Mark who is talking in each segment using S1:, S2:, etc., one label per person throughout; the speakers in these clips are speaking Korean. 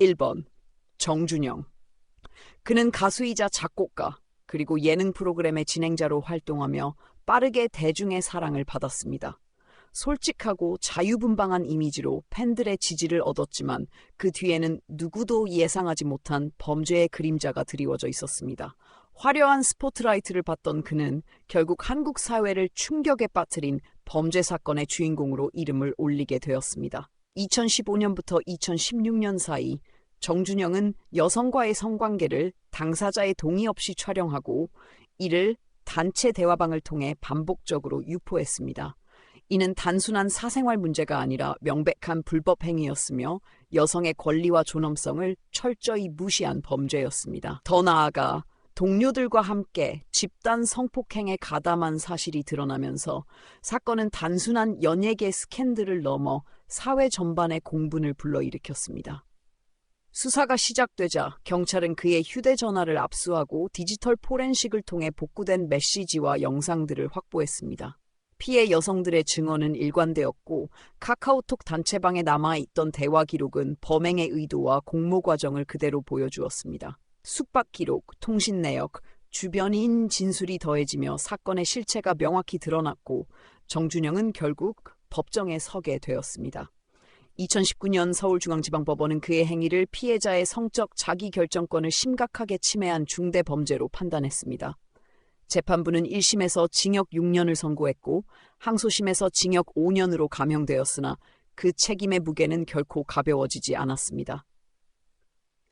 S1: 1번 정준영 그는 가수이자 작곡가 그리고 예능 프로그램의 진행자로 활동하며 빠르게 대중의 사랑을 받았습니다. 솔직하고 자유분방한 이미지로 팬들의 지지를 얻었지만 그 뒤에는 누구도 예상하지 못한 범죄의 그림자가 드리워져 있었습니다. 화려한 스포트라이트를 받던 그는 결국 한국 사회를 충격에 빠뜨린 범죄 사건의 주인공으로 이름을 올리게 되었습니다. 2015년부터 2016년 사이 정준영은 여성과의 성관계를 당사자의 동의 없이 촬영하고 이를 단체 대화방을 통해 반복적으로 유포했습니다. 이는 단순한 사생활 문제가 아니라 명백한 불법 행위였으며 여성의 권리와 존엄성을 철저히 무시한 범죄였습니다. 더 나아가 동료들과 함께 집단 성폭행에 가담한 사실이 드러나면서 사건은 단순한 연예계 스캔들을 넘어 사회 전반의 공분을 불러일으켰습니다. 수사가 시작되자 경찰은 그의 휴대전화를 압수하고 디지털 포렌식을 통해 복구된 메시지와 영상들을 확보했습니다. 피해 여성들의 증언은 일관되었고 카카오톡 단체방에 남아있던 대화 기록은 범행의 의도와 공모 과정을 그대로 보여주었습니다. 숙박 기록, 통신 내역, 주변인 진술이 더해지며 사건의 실체가 명확히 드러났고 정준영은 결국 법정에 서게 되었습니다. 2019년 서울중앙지방법원은 그의 행위를 피해자의 성적 자기결정권을 심각하게 침해한 중대 범죄로 판단했습니다. 재판부는 1심에서 징역 6년을 선고했고 항소심에서 징역 5년으로 감형되었으나 그 책임의 무게는 결코 가벼워지지 않았습니다.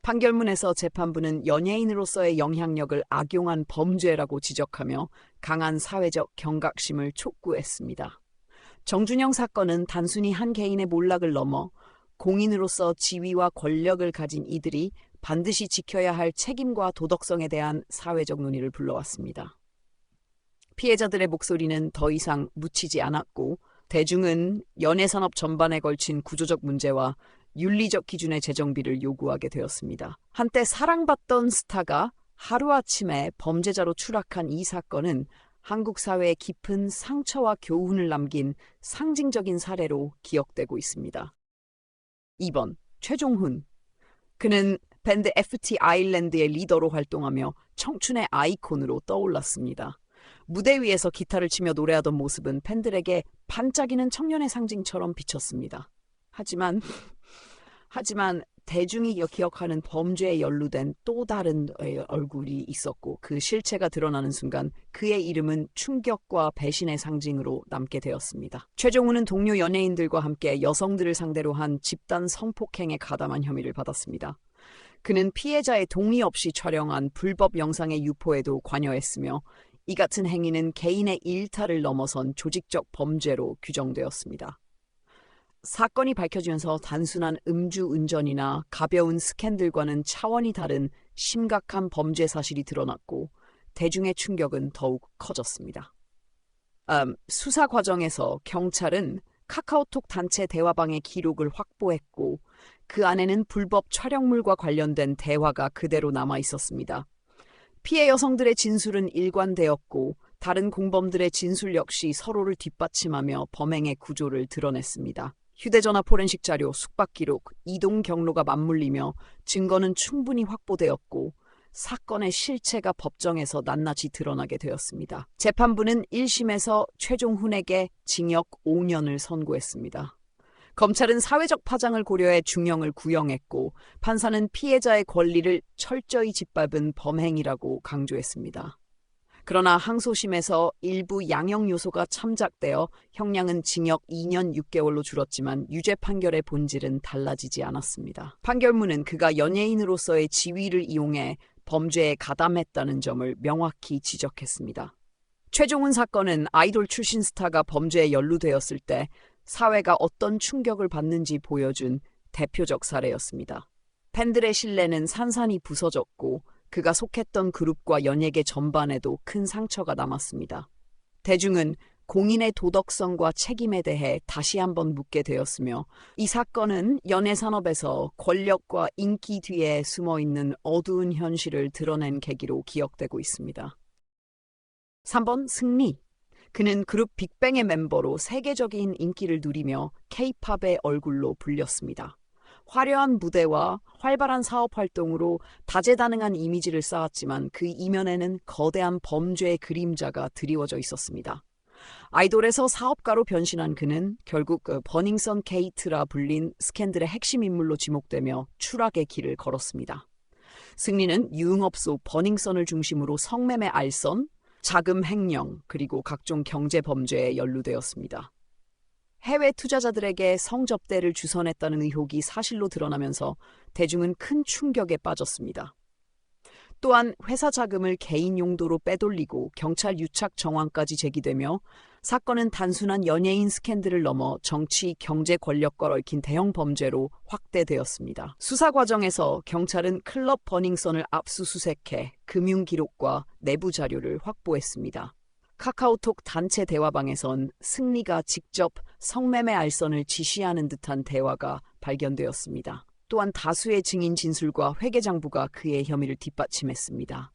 S1: 판결문에서 재판부는 연예인으로서의 영향력을 악용한 범죄라고 지적하며 강한 사회적 경각심을 촉구했습니다. 정준영 사건은 단순히 한 개인의 몰락을 넘어 공인으로서 지위와 권력을 가진 이들이 반드시 지켜야 할 책임과 도덕성에 대한 사회적 논의를 불러왔습니다. 피해자들의 목소리는 더 이상 묻히지 않았고 대중은 연예산업 전반에 걸친 구조적 문제와 윤리적 기준의 재정비를 요구하게 되었습니다. 한때 사랑받던 스타가 하루아침에 범죄자로 추락한 이 사건은 한국 사회에 깊은 상처와 교훈을 남긴 상징적인 사례로 기억되고 있습니다. 2번 최종훈 그는 밴드 FT 아일랜드의 리더로 활동하며 청춘의 아이콘으로 떠올랐습니다. 무대 위에서 기타를 치며 노래하던 모습은 팬들에게 반짝이는 청년의 상징처럼 비쳤습니다. 하지만 하지만 대중이 기억하는 범죄에 연루된 또 다른 얼굴이 있었고 그 실체가 드러나는 순간 그의 이름은 충격과 배신의 상징으로 남게 되었습니다. 최종훈은 동료 연예인들과 함께 여성들을 상대로 한 집단 성폭행에 가담한 혐의를 받았습니다. 그는 피해자의 동의 없이 촬영한 불법 영상의 유포에도 관여했으며 이 같은 행위는 개인의 일탈을 넘어선 조직적 범죄로 규정되었습니다. 사건이 밝혀지면서 단순한 음주 운전이나 가벼운 스캔들과는 차원이 다른 심각한 범죄 사실이 드러났고 대중의 충격은 더욱 커졌습니다. 음, 수사 과정에서 경찰은 카카오톡 단체 대화방의 기록을 확보했고 그 안에는 불법 촬영물과 관련된 대화가 그대로 남아 있었습니다. 피해 여성들의 진술은 일관되었고 다른 공범들의 진술 역시 서로를 뒷받침하며 범행의 구조를 드러냈습니다. 휴대전화 포렌식 자료, 숙박 기록, 이동 경로가 맞물리며 증거는 충분히 확보되었고 사건의 실체가 법정에서 낱낱이 드러나게 되었습니다. 재판부는 1심에서 최종훈에게 징역 5년을 선고했습니다. 검찰은 사회적 파장을 고려해 중형을 구형했고 판사는 피해자의 권리를 철저히 짓밟은 범행이라고 강조했습니다. 그러나 항소심에서 일부 양형 요소가 참작되어 형량은 징역 2년 6개월로 줄었지만 유죄 판결의 본질은 달라지지 않았습니다. 판결문은 그가 연예인으로서의 지위를 이용해 범죄에 가담했다는 점을 명확히 지적했습니다. 최종훈 사건은 아이돌 출신 스타가 범죄에 연루되었을 때 사회가 어떤 충격을 받는지 보여준 대표적 사례였습니다. 팬들의 신뢰는 산산이 부서졌고 그가 속했던 그룹과 연예계 전반에도 큰 상처가 남았습니다. 대중은 공인의 도덕성과 책임에 대해 다시 한번 묻게 되었으며 이 사건은 연예 산업에서 권력과 인기 뒤에 숨어 있는 어두운 현실을 드러낸 계기로 기억되고 있습니다. 3번 승리. 그는 그룹 빅뱅의 멤버로 세계적인 인기를 누리며 케이팝의 얼굴로 불렸습니다. 화려한 무대와 활발한 사업 활동으로 다재다능한 이미지를 쌓았지만 그 이면에는 거대한 범죄의 그림자가 드리워져 있었습니다. 아이돌에서 사업가로 변신한 그는 결국 그 버닝썬 케이트라 불린 스캔들의 핵심 인물로 지목되며 추락의 길을 걸었습니다. 승리는 유흥업소 버닝썬을 중심으로 성매매 알선, 자금 횡령, 그리고 각종 경제 범죄에 연루되었습니다. 해외 투자자들에게 성접대를 주선했다는 의혹이 사실로 드러나면서 대중은 큰 충격에 빠졌습니다. 또한 회사 자금을 개인 용도로 빼돌리고 경찰 유착 정황까지 제기되며 사건은 단순한 연예인 스캔들을 넘어 정치, 경제 권력과 얽힌 대형 범죄로 확대되었습니다. 수사 과정에서 경찰은 클럽 버닝썬을 압수수색해 금융 기록과 내부 자료를 확보했습니다. 카카오톡 단체 대화방에선 승리가 직접 성매매 알선을 지시하는 듯한 대화가 발견되었습니다. 또한 다수의 증인 진술과 회계장부가 그의 혐의를 뒷받침했습니다.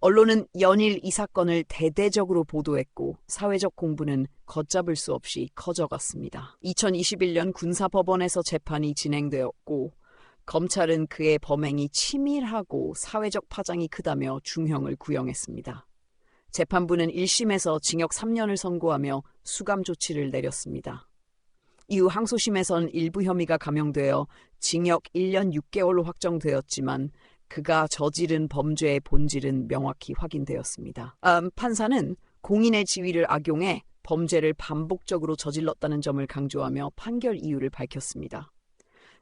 S1: 언론은 연일 이 사건을 대대적으로 보도했고 사회적 공분은 걷잡을 수 없이 커져갔습니다. 2021년 군사법원에서 재판이 진행되었고 검찰은 그의 범행이 치밀하고 사회적 파장이 크다며 중형을 구형했습니다. 재판부는 1심에서 징역 3년을 선고하며 수감 조치를 내렸습니다. 이후 항소심에선 일부 혐의가 감형되어 징역 1년 6개월로 확정되었지만 그가 저지른 범죄의 본질은 명확히 확인되었습니다. 음, 판사는 공인의 지위를 악용해 범죄를 반복적으로 저질렀다는 점을 강조하며 판결 이유를 밝혔습니다.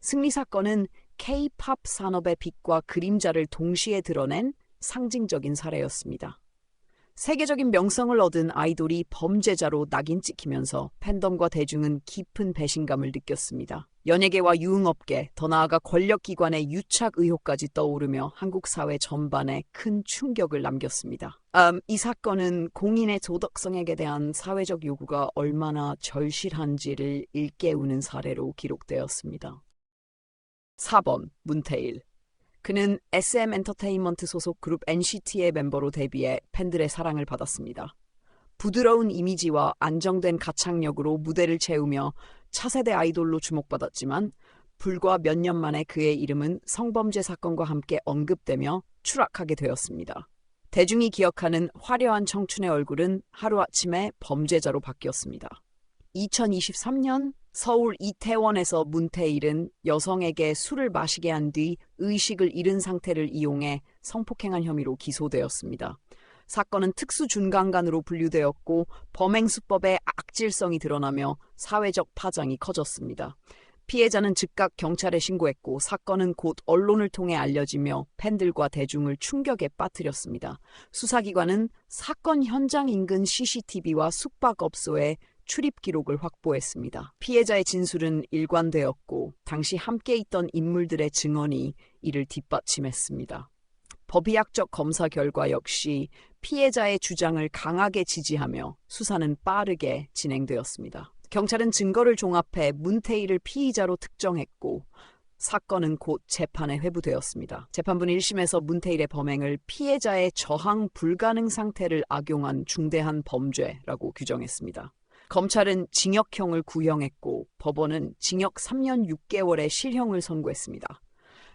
S1: 승리 사건은 K-팝 산업의 빛과 그림자를 동시에 드러낸 상징적인 사례였습니다. 세계적인 명성을 얻은 아이돌이 범죄자로 낙인 찍히면서 팬덤과 대중은 깊은 배신감을 느꼈습니다. 연예계와 유흥업계, 더 나아가 권력기관의 유착 의혹까지 떠오르며 한국 사회 전반에 큰 충격을 남겼습니다. 음, 이 사건은 공인의 도덕성에 대한 사회적 요구가 얼마나 절실한지를 일깨우는 사례로 기록되었습니다. 4번 문태일 그는 SM 엔터테인먼트 소속 그룹 NCT의 멤버로 데뷔해 팬들의 사랑을 받았습니다. 부드러운 이미지와 안정된 가창력으로 무대를 채우며 차세대 아이돌로 주목받았지만 불과 몇 년 만에 그의 이름은 성범죄 사건과 함께 언급되며 추락하게 되었습니다. 대중이 기억하는 화려한 청춘의 얼굴은 하루아침에 범죄자로 바뀌었습니다. 2023년 서울 이태원에서 문태일은 여성에게 술을 마시게 한 뒤 의식을 잃은 상태를 이용해 성폭행한 혐의로 기소되었습니다. 사건은 특수준강간으로 분류되었고 범행 수법의 악질성이 드러나며 사회적 파장이 커졌습니다. 피해자는 즉각 경찰에 신고했고 사건은 곧 언론을 통해 알려지며 팬들과 대중을 충격에 빠뜨렸습니다. 수사기관은 사건 현장 인근 CCTV와 숙박업소에 출입 기록을 확보했습니다. 피해자의 진술은 일관되었고 당시 함께 있던 인물들의 증언이 이를 뒷받침했습니다. 법의학적 검사 결과 역시 피해자의 주장을 강하게 지지하며 수사는 빠르게 진행되었습니다. 경찰은 증거를 종합해 문태일을 피의자로 특정했고 사건은 곧 재판에 회부되었습니다. 재판부는 1심에서 문태일의 범행을 피해자의 저항 불가능 상태를 악용한 중대한 범죄라고 규정했습니다. 검찰은 징역형을 구형했고 법원은 징역 3년 6개월의 실형을 선고했습니다.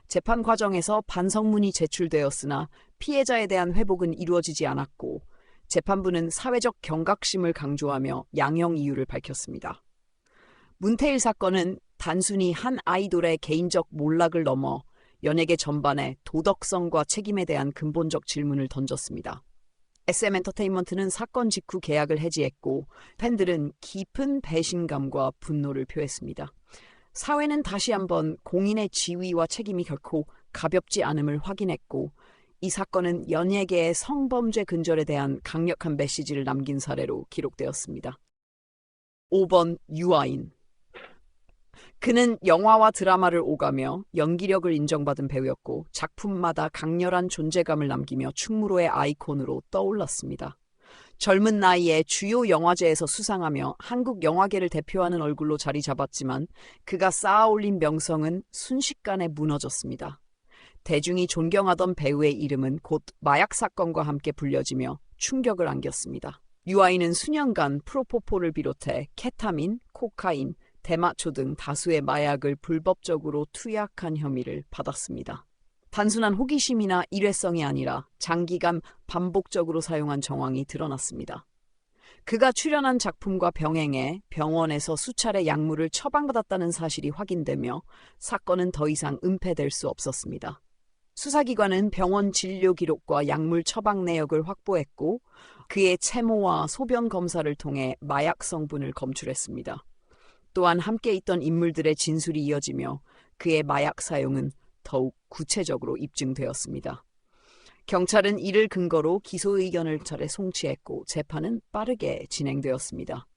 S1: 재판 과정에서 반성문이 제출되었으나 피해자에 대한 회복은 이루어지지 않았고 재판부는 사회적 경각심을 강조하며 양형 이유를 밝혔습니다. 문태일 사건은 단순히 한 아이돌의 개인적 몰락을 넘어 연예계 전반에 도덕성과 책임에 대한 근본적 질문을 던졌습니다. SM 엔터테인먼트는 사건 직후 계약을 해지했고 팬들은 깊은 배신감과 분노를 표했습니다. 사회는 다시 한번 공인의 지위와 책임이 결코 가볍지 않음을 확인했고 이 사건은 연예계의 성범죄 근절에 대한 강력한 메시지를 남긴 사례로 기록되었습니다. 5번 유아인 그는 영화와 드라마를 오가며 연기력을 인정받은 배우였고 작품마다 강렬한 존재감을 남기며 충무로의 아이콘으로 떠올랐습니다. 젊은 나이에 주요 영화제에서 수상하며 한국 영화계를 대표하는 얼굴로 자리 잡았지만 그가 쌓아올린 명성은 순식간에 무너졌습니다. 대중이 존경하던 배우의 이름은 곧 마약 사건과 함께 불려지며 충격을 안겼습니다. 유아인은 수년간 프로포폴을 비롯해 케타민, 코카인, 대마초 등 다수의 마약을 불법적으로 투약한 혐의를 받았습니다. 단순한 호기심이나 일회성이 아니라 장기간 반복적으로 사용한 정황이 드러났습니다. 그가 출연한 작품과 병행해 병원에서 수차례 약물을 처방받았다는 사실이 확인되며 사건은 더 이상 은폐될 수 없었습니다. 수사기관은 병원 진료 기록과 약물 처방 내역을 확보했고 그의 채모와 소변 검사를 통해 마약 성분을 검출했습니다. 또한 함께 있던 인물들의 진술이 이어지며 그의 마약 사용은 더욱 구체적으로 입증되었습니다. 경찰은 이를 근거로 기소 의견을 차례 송치했고 재판은 빠르게 진행되었습니다.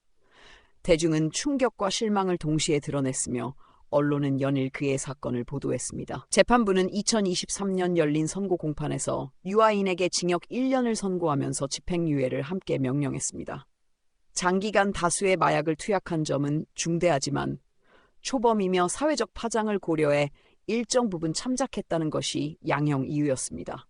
S1: 대중은 충격과 실망을 동시에 드러냈으며 언론은 연일 그의 사건을 보도했습니다. 재판부는 2023년 열린 선고 공판에서 유아인에게 징역 1년을 선고하면서 집행유예를 함께 명령했습니다. 장기간 다수의 마약을 투약한 점은 중대하지만 초범이며 사회적 파장을 고려해 일정 부분 참작했다는 것이 양형 이유였습니다.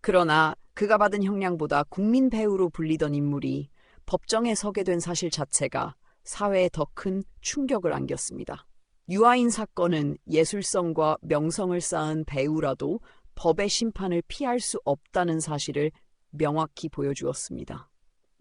S1: 그러나 그가 받은 형량보다 국민 배우로 불리던 인물이 법정에 서게 된 사실 자체가 사회에 더 큰 충격을 안겼습니다. 유아인 사건은 예술성과 명성을 쌓은 배우라도 법의 심판을 피할 수 없다는 사실을 명확히 보여주었습니다.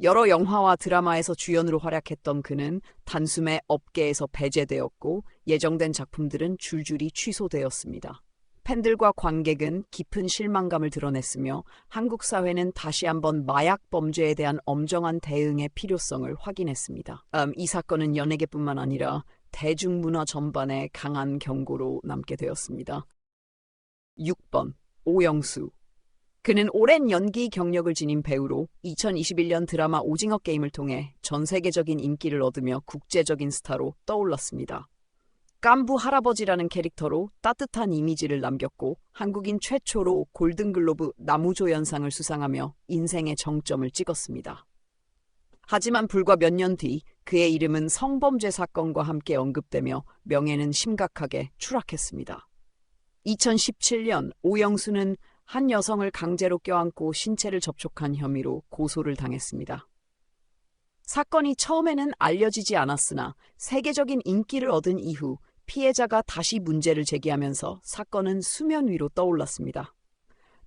S1: 여러 영화와 드라마에서 주연으로 활약했던 그는 단숨에 업계에서 배제되었고 예정된 작품들은 줄줄이 취소되었습니다. 팬들과 관객은 깊은 실망감을 드러냈으며 한국 사회는 다시 한번 마약 범죄에 대한 엄정한 대응의 필요성을 확인했습니다. 음, 이 사건은 연예계뿐만 아니라 대중문화 전반에 강한 경고로 남게 되었습니다. 6번 오영수 그는 오랜 연기 경력을 지닌 배우로 2021년 드라마 오징어 게임을 통해 전 세계적인 인기를 얻으며 국제적인 스타로 떠올랐습니다. 깐부 할아버지라는 캐릭터로 따뜻한 이미지를 남겼고 한국인 최초로 골든글로브 나무조연상을 수상하며 인생의 정점을 찍었습니다. 하지만 불과 몇 년 뒤 그의 이름은 성범죄 사건과 함께 언급되며 명예는 심각하게 추락했습니다. 2017년 오영수는 한 여성을 강제로 껴안고 신체를 접촉한 혐의로 고소를 당했습니다. 사건이 처음에는 알려지지 않았으나 세계적인 인기를 얻은 이후 피해자가 다시 문제를 제기하면서 사건은 수면 위로 떠올랐습니다.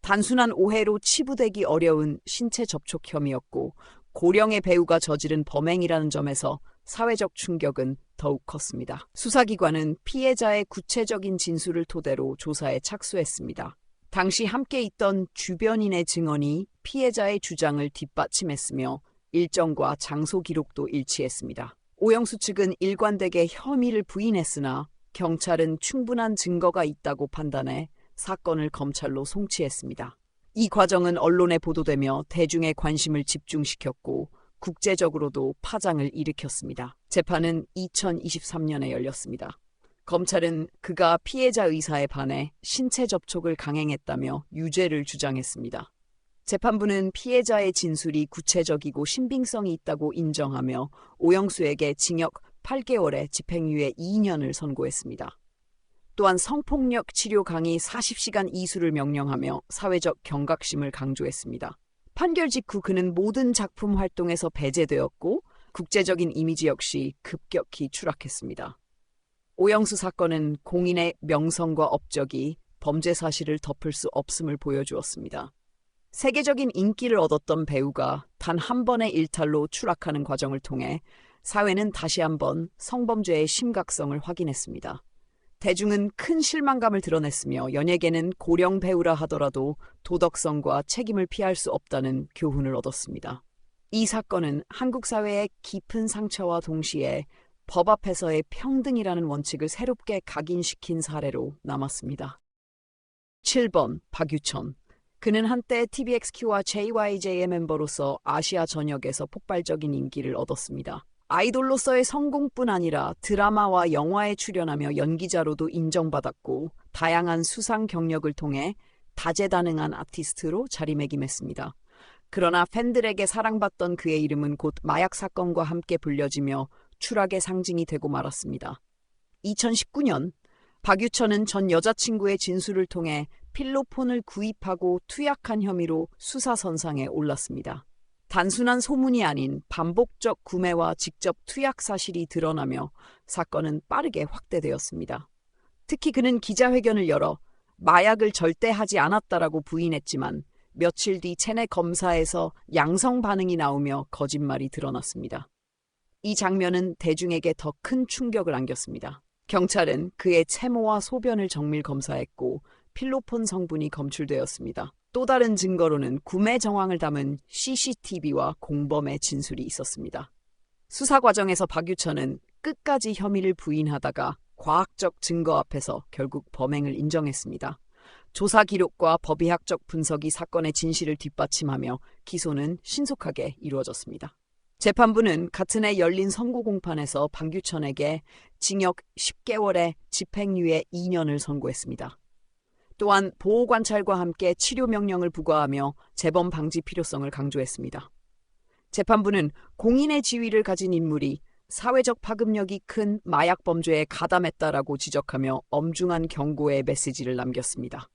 S1: 단순한 오해로 치부되기 어려운 신체 접촉 혐의였고 고령의 배우가 저지른 범행이라는 점에서 사회적 충격은 더욱 컸습니다. 수사기관은 피해자의 구체적인 진술을 토대로 조사에 착수했습니다. 당시 함께 있던 주변인의 증언이 피해자의 주장을 뒷받침했으며 일정과 장소 기록도 일치했습니다. 오영수 측은 일관되게 혐의를 부인했으나 경찰은 충분한 증거가 있다고 판단해 사건을 검찰로 송치했습니다. 이 과정은 언론에 보도되며 대중의 관심을 집중시켰고 국제적으로도 파장을 일으켰습니다. 재판은 2023년에 열렸습니다. 검찰은 그가 피해자 의사에 반해 신체 접촉을 강행했다며 유죄를 주장했습니다. 재판부는 피해자의 진술이 구체적이고 신빙성이 있다고 인정하며 오영수에게 징역 8개월에 집행유예 2년을 선고했습니다. 또한 성폭력 치료 강의 40시간 이수를 명령하며 사회적 경각심을 강조했습니다. 판결 직후 그는 모든 작품 활동에서 배제되었고 국제적인 이미지 역시 급격히 추락했습니다. 오영수 사건은 공인의 명성과 업적이 범죄 사실을 덮을 수 없음을 보여주었습니다. 세계적인 인기를 얻었던 배우가 단 한 번의 일탈로 추락하는 과정을 통해 사회는 다시 한번 성범죄의 심각성을 확인했습니다. 대중은 큰 실망감을 드러냈으며 연예계는 고령 배우라 하더라도 도덕성과 책임을 피할 수 없다는 교훈을 얻었습니다. 이 사건은 한국 사회의 깊은 상처와 동시에 법 앞에서의 평등이라는 원칙을 새롭게 각인시킨 사례로 남았습니다. 7번 박유천 그는 한때 TVXQ와 JYJ의 멤버로서 아시아 전역에서 폭발적인 인기를 얻었습니다. 아이돌로서의 성공뿐 아니라 드라마와 영화에 출연하며 연기자로도 인정받았고 다양한 수상 경력을 통해 다재다능한 아티스트로 자리매김했습니다. 그러나 팬들에게 사랑받던 그의 이름은 곧 마약 사건과 함께 불려지며 추락의 상징이 되고 말았습니다. 2019년 박유천은 전 여자친구의 진술을 통해 필로폰을 구입하고 투약한 혐의로 수사선상에 올랐습니다. 단순한 소문이 아닌 반복적 구매와 직접 투약 사실이 드러나며 사건은 빠르게 확대되었습니다. 특히 그는 기자회견을 열어 마약을 절대 하지 않았다라고 부인했지만 며칠 뒤 체내 검사에서 양성 반응이 나오며 거짓말이 드러났습니다. 이 장면은 대중에게 더 큰 충격을 안겼습니다. 경찰은 그의 채모와 소변을 정밀 검사했고 필로폰 성분이 검출되었습니다. 또 다른 증거로는 구매 정황을 담은 CCTV와 공범의 진술이 있었습니다. 수사 과정에서 박유천은 끝까지 혐의를 부인하다가 과학적 증거 앞에서 결국 범행을 인정했습니다. 조사 기록과 법의학적 분석이 사건의 진실을 뒷받침하며 기소는 신속하게 이루어졌습니다. 재판부는 같은 해 열린 선고 공판에서 박유천에게 징역 10개월에 집행유예 2년을 선고했습니다. 또한 보호관찰과 함께 치료 명령을 부과하며 재범 방지 필요성을 강조했습니다. 재판부는 공인의 지위를 가진 인물이 사회적 파급력이 큰 마약 범죄에 가담했다라고 지적하며 엄중한 경고의 메시지를 남겼습니다.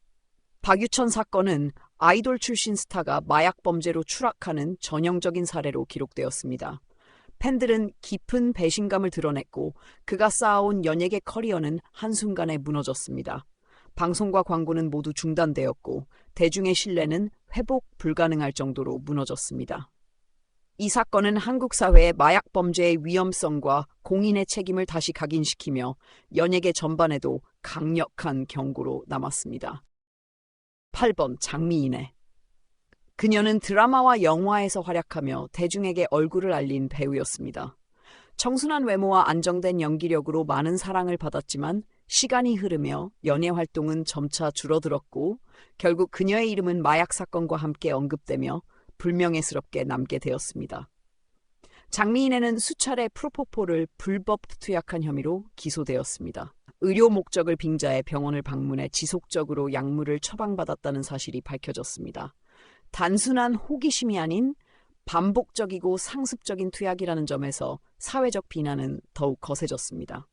S1: 박유천 사건은 아이돌 출신 스타가 마약 범죄로 추락하는 전형적인 사례로 기록되었습니다. 팬들은 깊은 배신감을 드러냈고 그가 쌓아온 연예계 커리어는 한순간에 무너졌습니다. 방송과 광고는 모두 중단되었고 대중의 신뢰는 회복 불가능할 정도로 무너졌습니다. 이 사건은 한국 사회의 마약 범죄의 위험성과 공인의 책임을 다시 각인시키며 연예계 전반에도 강력한 경고로 남았습니다. 8번 장미인의 그녀는 드라마와 영화에서 활약하며 대중에게 얼굴을 알린 배우였습니다. 청순한 외모와 안정된 연기력으로 많은 사랑을 받았지만 시간이 흐르며 연예 활동은 점차 줄어들었고 결국 그녀의 이름은 마약 사건과 함께 언급되며 불명예스럽게 남게 되었습니다. 장미인에는 수차례 프로포폴을 불법 투약한 혐의로 기소되었습니다. 의료 목적을 빙자해 병원을 방문해 지속적으로 약물을 처방받았다는 사실이 밝혀졌습니다. 단순한 호기심이 아닌 반복적이고 상습적인 투약이라는 점에서 사회적 비난은 더욱 거세졌습니다.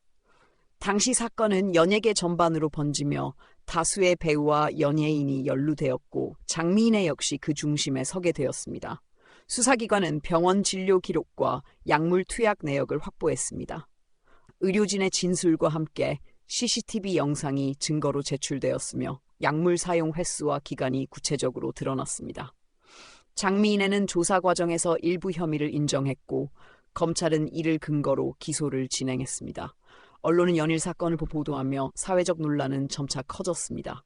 S1: 당시 사건은 연예계 전반으로 번지며 다수의 배우와 연예인이 연루되었고 장미인의 역시 그 중심에 서게 되었습니다. 수사기관은 병원 진료 기록과 약물 투약 내역을 확보했습니다. 의료진의 진술과 함께 CCTV 영상이 증거로 제출되었으며 약물 사용 횟수와 기간이 구체적으로 드러났습니다. 장미인에는 조사 과정에서 일부 혐의를 인정했고 검찰은 이를 근거로 기소를 진행했습니다. 언론은 연일 사건을 보도하며 사회적 논란은 점차 커졌습니다.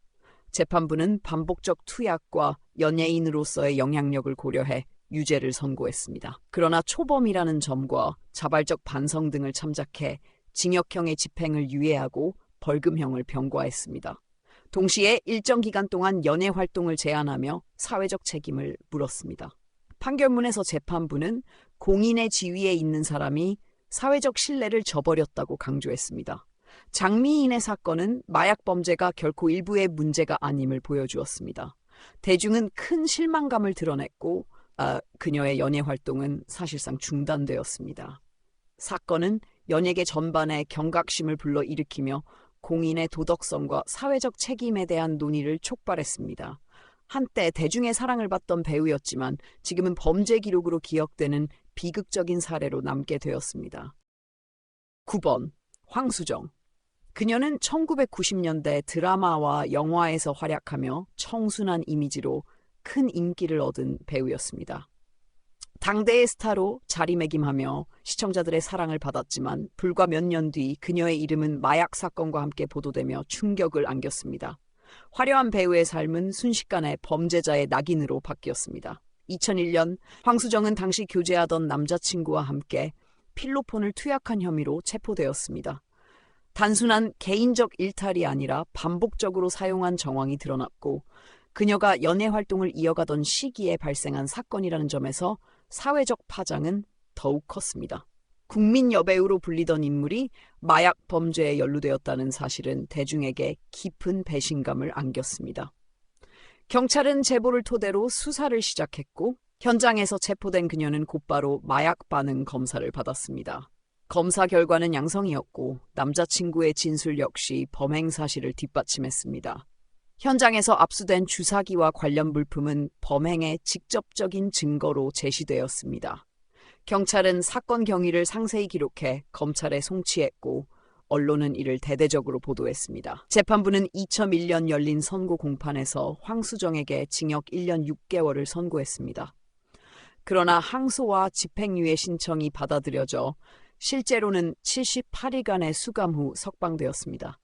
S1: 재판부는 반복적 투약과 연예인으로서의 영향력을 고려해 유죄를 선고했습니다. 그러나 초범이라는 점과 자발적 반성 등을 참작해 징역형의 집행을 유예하고 벌금형을 병과했습니다. 동시에 일정 기간 동안 연예 활동을 제한하며 사회적 책임을 물었습니다. 판결문에서 재판부는 공인의 지위에 있는 사람이 사회적 신뢰를 저버렸다고 강조했습니다. 장미인의 사건은 마약 범죄가 결코 일부의 문제가 아님을 보여주었습니다. 대중은 큰 실망감을 드러냈고 아, 그녀의 연예 활동은 사실상 중단되었습니다. 사건은 연예계 전반에 경각심을 불러일으키며 공인의 도덕성과 사회적 책임에 대한 논의를 촉발했습니다. 한때 대중의 사랑을 받던 배우였지만 지금은 범죄 기록으로 기억되는 비극적인 사례로 남게 되었습니다. 9번 황수정 그녀는 1990년대 드라마와 영화에서 활약하며 청순한 이미지로 큰 인기를 얻은 배우였습니다. 당대의 스타로 자리매김하며 시청자들의 사랑을 받았지만 불과 몇 년 뒤 그녀의 이름은 마약 사건과 함께 보도되며 충격을 안겼습니다. 화려한 배우의 삶은 순식간에 범죄자의 낙인으로 바뀌었습니다. 2001년 황수정은 당시 교제하던 남자친구와 함께 필로폰을 투약한 혐의로 체포되었습니다. 단순한 개인적 일탈이 아니라 반복적으로 사용한 정황이 드러났고 그녀가 연애 활동을 이어가던 시기에 발생한 사건이라는 점에서 사회적 파장은 더욱 컸습니다. 국민 여배우로 불리던 인물이 마약 범죄에 연루되었다는 사실은 대중에게 깊은 배신감을 안겼습니다. 경찰은 제보를 토대로 수사를 시작했고 현장에서 체포된 그녀는 곧바로 마약 반응 검사를 받았습니다. 검사 결과는 양성이었고 남자친구의 진술 역시 범행 사실을 뒷받침했습니다. 현장에서 압수된 주사기와 관련 물품은 범행의 직접적인 증거로 제시되었습니다. 경찰은 사건 경위를 상세히 기록해 검찰에 송치했고 언론은 이를 대대적으로 보도했습니다. 재판부는 2001년 열린 선고 공판에서 황수정에게 징역 1년 6개월을 선고했습니다. 그러나 항소와 집행유예 신청이 받아들여져 실제로는 78일간의 수감 후 석방되었습니다.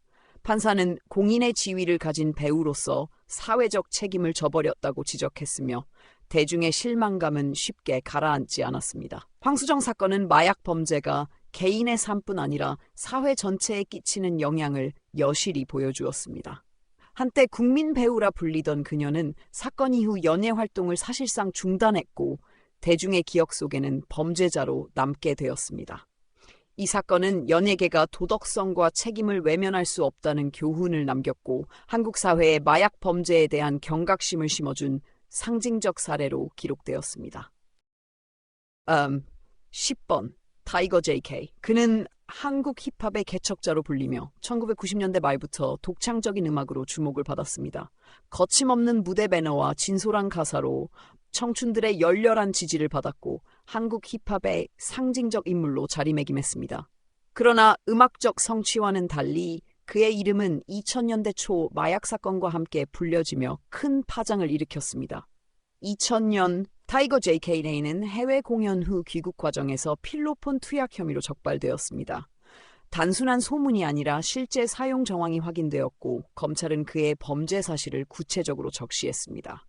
S1: 판사는 공인의 지위를 가진 배우로서 사회적 책임을 져버렸다고 지적했으며 대중의 실망감은 쉽게 가라앉지 않았습니다. 황수정 사건은 마약 범죄가 개인의 삶뿐 아니라 사회 전체에 끼치는 영향을 여실히 보여주었습니다. 한때 국민 배우라 불리던 그녀는 사건 이후 연예 활동을 사실상 중단했고 대중의 기억 속에는 범죄자로 남게 되었습니다. 이 사건은 연예계가 도덕성과 책임을 외면할 수 없다는 교훈을 남겼고 한국 사회의 마약 범죄에 대한 경각심을 심어준 상징적 사례로 기록되었습니다. 음, 10번 타이거 JK. 그는 한국 힙합의 개척자로 불리며 1990년대 말부터 독창적인 음악으로 주목을 받았습니다. 거침없는 무대 배너와 진솔한 가사로 청춘들의 열렬한 지지를 받았고 한국 힙합의 상징적 인물로 자리매김했습니다. 그러나 음악적 성취와는 달리 그의 이름은 2000년대 초 마약 사건과 함께 불려지며 큰 파장을 일으켰습니다. 2000년 타이거 JK 레이는 해외 공연 후 귀국 과정에서 필로폰 투약 혐의로 적발되었습니다. 단순한 소문이 아니라 실제 사용 정황이 확인되었고 검찰은 그의 범죄 사실을 구체적으로 적시했습니다.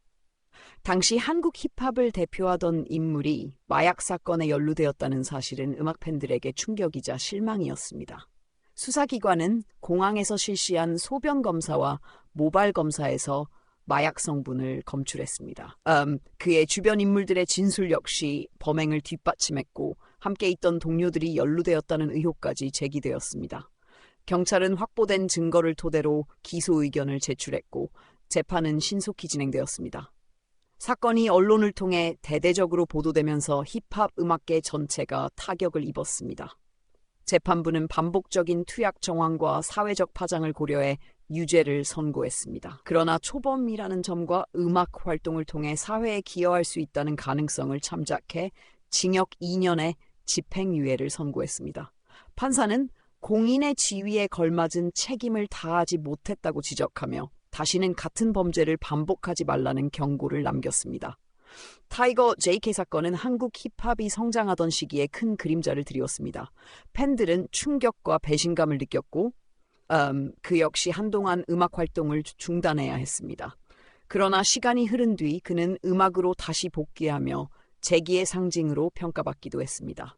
S1: 당시 한국 힙합을 대표하던 인물이 마약 사건에 연루되었다는 사실은 음악 팬들에게 충격이자 실망이었습니다. 수사기관은 공항에서 실시한 소변 검사와 모발 검사에서 마약 성분을 검출했습니다. 음, 그의 주변 인물들의 진술 역시 범행을 뒷받침했고 함께 있던 동료들이 연루되었다는 의혹까지 제기되었습니다. 경찰은 확보된 증거를 토대로 기소 의견을 제출했고 재판은 신속히 진행되었습니다. 사건이 언론을 통해 대대적으로 보도되면서 힙합 음악계 전체가 타격을 입었습니다. 재판부는 반복적인 투약 정황과 사회적 파장을 고려해 유죄를 선고했습니다. 그러나 초범이라는 점과 음악 활동을 통해 사회에 기여할 수 있다는 가능성을 참작해 징역 2년의 집행유예를 선고했습니다. 판사는 공인의 지위에 걸맞은 책임을 다하지 못했다고 지적하며 다시는 같은 범죄를 반복하지 말라는 경고를 남겼습니다. 타이거 JK 사건은 한국 힙합이 성장하던 시기에 큰 그림자를 들이었습니다. 팬들은 충격과 배신감을 느꼈고 음, 그 역시 한동안 음악 활동을 중단해야 했습니다. 그러나 시간이 흐른 뒤 그는 음악으로 다시 복귀하며 재기의 상징으로 평가받기도 했습니다.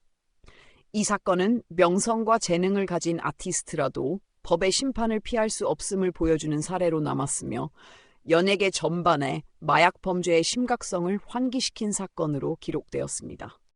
S1: 이 사건은 명성과 재능을 가진 아티스트라도 법의 심판을 피할 수 없음을 보여주는 사례로 남았으며 연예계 전반에 마약 범죄의 심각성을 환기시킨 사건으로 기록되었습니다.